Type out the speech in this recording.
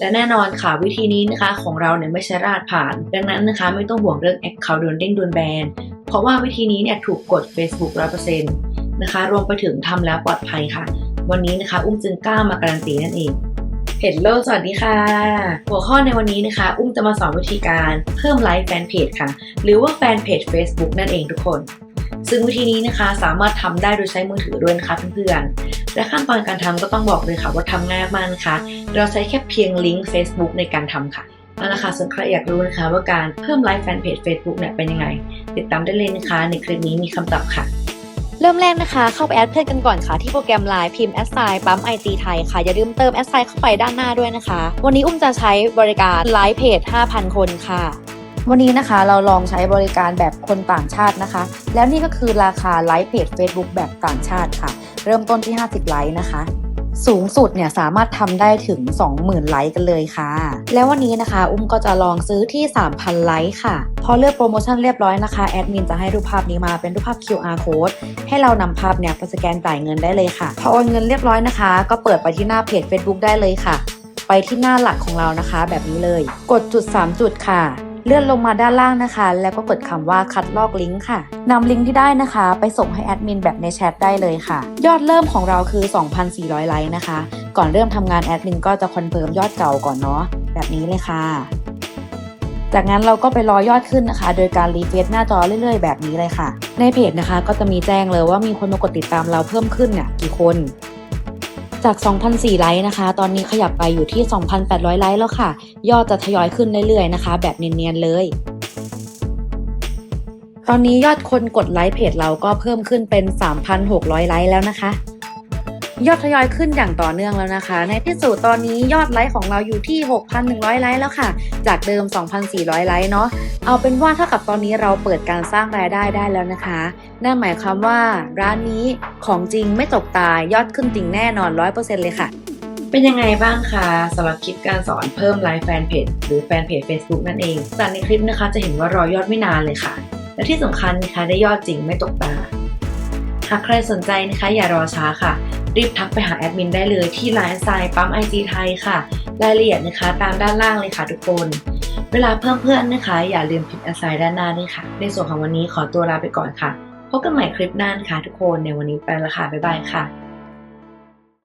และแน่นอนค่ะวิธีนี้นะคะของเราเนี่ยไม่ใช่รหัสผ่าน ดังนั้นนะคะไม่ต้องห่วงเรื่อง Account โดนเด้งโดนแบน เพราะว่าวิธีนี้เนี่ยถูกกด Facebook 100%นะคะรวมไปถึงทำแล้วปลอดภัยค่ะ วันนี้นะคะ อุ้มจึงกล้ามาการันตีนั่นเองเฮลโลสวัสดีค่ะ หัวข้อในวันนี้นะคะ อุ้มจะมาสอนวิธีการเพิ่มไลค์แฟนเพจค่ะ หรือว่าแฟนเพจ Facebook นั่นเองทุกคน ซึ่งวิธีนี้นะคะสามารถทำได้โดยใช้มือถือด้วยนะคะเพื่อนๆ และขั้นตอนการทำก็ต้องบอกเลยค่ะว่าทำง่ายมากนะคะ เราใช้แค่เพียงลิงก์ Facebook ในการทำค่ะเอาละค่ะส่วนใครอยากรู้นะคะ ว่าการเพิ่มไลค์แฟนเพจ Facebook เนี่ยเป็นยังไง ติดตามได้เลยนะคะ ในคลิปนี้มีคำตอบค่ะ เริ่มแรกนะคะ เข้าไปแอดเพื่อนกันก่อนค่ะ ที่โปรแกรม Line พิมพ์แอดไซน์ปั๊ม IG ไทยค่ะ อย่าลืมเติมแอดไซน์เข้าไปด้านหน้าด้วยนะคะ วันนี้อุ้มจะใช้บริการไลฟ์เพจ 5,000 คนค่ะวันนี้นะคะเราลองใช้บริการแบบคนต่างชาตินะคะ แล้วนี่ก็คือราคาไลฟ์เพจ Facebook แบบต่างชาติค่ะ เริ่มต้นที่ 50 ไลค์นะคะ สูงสุดเนี่ยสามารถทำได้ถึง 20,000 ไลค์กันเลยค่ะ แล้ววันนี้นะคะ อุ้มก็จะลองซื้อที่ 3,000 ไลค์ค่ะ พอเลือกโปรโมชั่นเรียบร้อยนะคะ แอดมินจะให้รูปภาพนี้มาเป็นรูปภาพ QR code ให้เรานำภาพเนี่ยไปสแกนจ่ายเงินได้เลยค่ะ พอโอนเงินเรียบร้อยนะคะ ก็เปิดไปที่หน้าเพจ Facebook ได้เลยค่ะ ไปที่หน้าหลักของเรานะคะ แบบนี้เลย กดจุด 3 จุดค่ะ เลื่อนลงมาด้านล่างนะคะ แล้วก็กดคำว่าคัดลอกลิงก์ค่ะนำลิงก์ที่ได้นะคะ ไปส่งให้แอดมินแบบในแชทได้เลยค่ะ ยอดเริ่มของเราคือ 2,400 ไลค์นะคะ ก่อนเริ่มทำงานแอดมินก็จะคอนเฟิร์มยอดเก่าก่อนเนาะแบบนี้เลยค่ะ จากนั้นเราก็ไปรอยอดขึ้นนะคะ โดยการรีเฟซหน้าจอเรื่อยๆ แบบนี้เลยค่ะ ในเพจนะคะ ก็จะมีแจ้งเลยว่ามีคนมากดติดตามเราเพิ่มขึ้นเนี่ยกี่คน จาก 2,004ไลค์นะคะ ตอนนี้ขยับไปอยู่ที่ 2,800 ไลค์แล้วค่ะ ยอดจะทยอยขึ้นเรื่อยๆนะคะ แบบเนียนๆเลย ตอนนี้ยอดคนกดไลค์เพจเราก็เพิ่มขึ้นเป็น 3,600 ไลค์แล้วนะคะ ยอดทยอยขึ้นอย่างต่อเนื่องแล้วนะคะ ในที่สุดตอนนี้ยอดไลค์ของเราอยู่ที่ 6,100 ไลค์แล้วค่ะ จากเดิม 2,400 ไลค์เนาะเอาเป็นว่าเท่ากับตอนนี้เราเปิดการสร้างรายได้ได้แล้วนะคะนั่นหมายความว่าร้านนี้ของจริงไม่ตกตายยอดขึ้นจริงแน่นอน 100%เลยค่ะเป็นยังไงบ้างคะสำหรับคลิปการสอนเพิ่มไลค์แฟนเพจหรือแฟนเพจ Facebook นั่นเอง จากในคลิปนะคะจะเห็นว่ารอยอดไม่นานเลยค่ะ และที่สำคัญนะคะได้ยอดจริงไม่ตกตาหากใครสนใจนะคะอย่ารอช้าค่ะ รีบทักไปหาแอดมินได้เลยที่ Line ไซายปั๊มไอจีไทยค่ะ รายละเอียดนะคะตามด้านล่างเลยค่ะทุกคน เวลาเพิ่มเพื่อนนะคะ อย่าลืมพิมพ์อดไซน์ด้านหน้าด้วยค่ะ ในส่วนของวันนี้ขอตัวลาไปก่อนค่ะ พบกันใหม่คลิปหน้านะคะทุกคนในวันนี้ไปละค่ะบ๊ายบายค่ะ